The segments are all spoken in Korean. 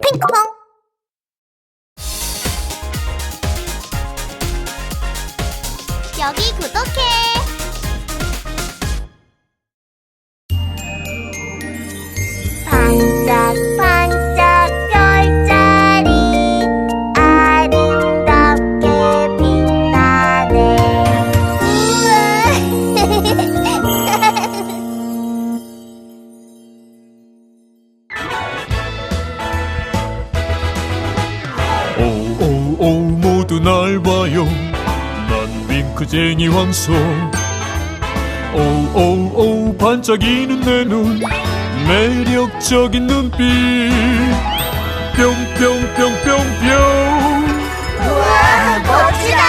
핑크 오오 오 모두 날 봐요. 난 윙크쟁이 황소. 오오오 반짝이는 내 눈. 매력적인 눈빛. 뿅뿅뿅뿅뿅. 우와 멋지다.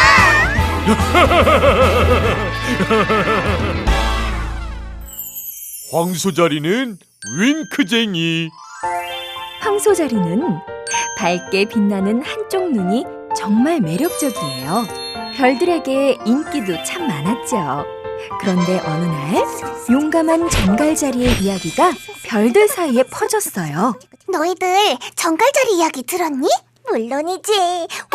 황소 자리는 윙크쟁이 황소자리는 밝게 빛나는 한쪽 눈이 정말 매력적이에요. 별들에게 인기도 참 많았죠. 그런데 어느 날 용감한 정갈자리의 이야기가 별들 사이에 퍼졌어요. 너희들 정갈자리 이야기 들었니? 물론이지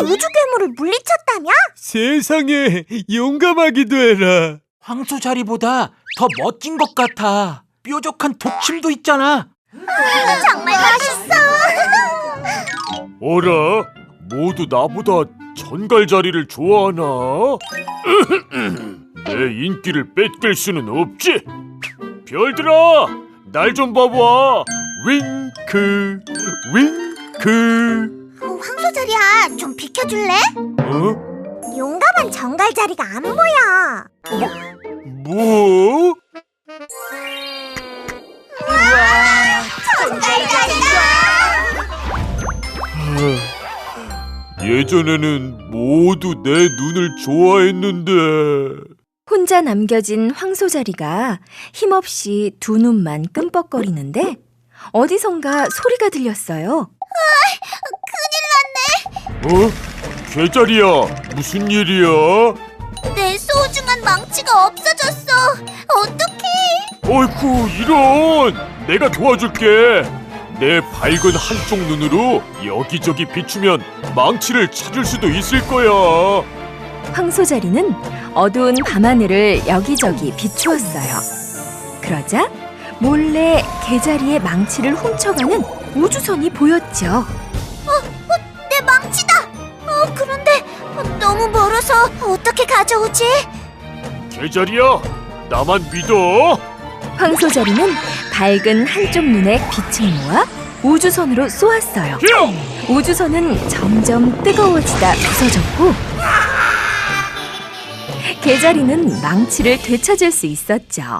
우주 괴물을 물리쳤다며? 세상에 용감하기도 해라 황소 자리보다 더 멋진 것 같아. 뾰족한 독침도 있잖아. 정말 멋있어 어라 모두 나보다 전갈자리를 좋아하나? 내 인기를 뺏길 수는 없지. 별들아, 날 좀 봐봐. 윙크, 윙크. 어, 황소자리야 좀 비켜줄래? 어? 용감한 정갈자리가 안 보여 뭐? 정갈자리다 예전에는 모두 내 눈을 좋아했는데. 혼자 남겨진 황소자리가 힘없이 두 눈만 끔뻑거리는데 어디선가 소리가 들렸어요. 어? 개자리야, 무슨 일이야? 내 소중한 망치가 없어졌어 어이쿠 이런 내가 도와줄게 내 밝은 한쪽 눈으로 여기저기 비추면 망치를 찾을 수도 있을 거야 황소자리는 어두운 밤하늘을 여기저기 비추었어요. 그러자 몰래 개자리의 망치를 훔쳐가는 우주선이 보였죠. 내 망치다 어, 그런데 너무 멀어서 어떻게 가져오지? 개자리야 나만 믿어 황소자리는 밝은 한쪽 눈에 빛을 모아 우주선으로 쏘았어요. 야! 우주선은 점점 뜨거워지다 부서졌고 개자리는 망치를 되찾을 수 있었죠.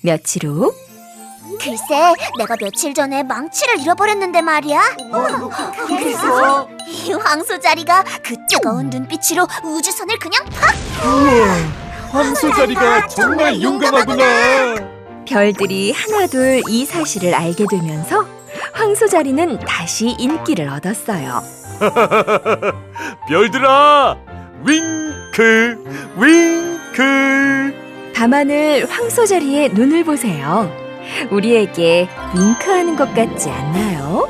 며칠 후 글쎄 내가 며칠 전에 망치를 잃어버렸는데 말이야 그래서 이 황소 자리가 그 뜨거운 눈빛으로 우주선을 그냥 팍 황소자리가 정말 용감하구나 별들이 하나둘 이 사실을 알게 되면서 황소자리는 다시 인기를 얻었어요. 별들아 윙크 윙크 밤하늘 황소자리의 눈을 보세요. 우리에게 윙크하는 것 같지 않나요?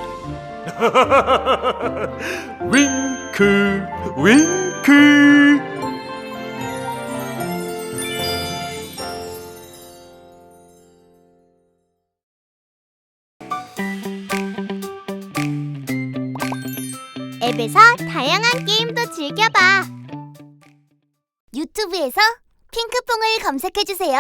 윙크 윙크 앱에서 다양한 게임도 즐겨봐. 유튜브에서 핑크퐁을 검색해주세요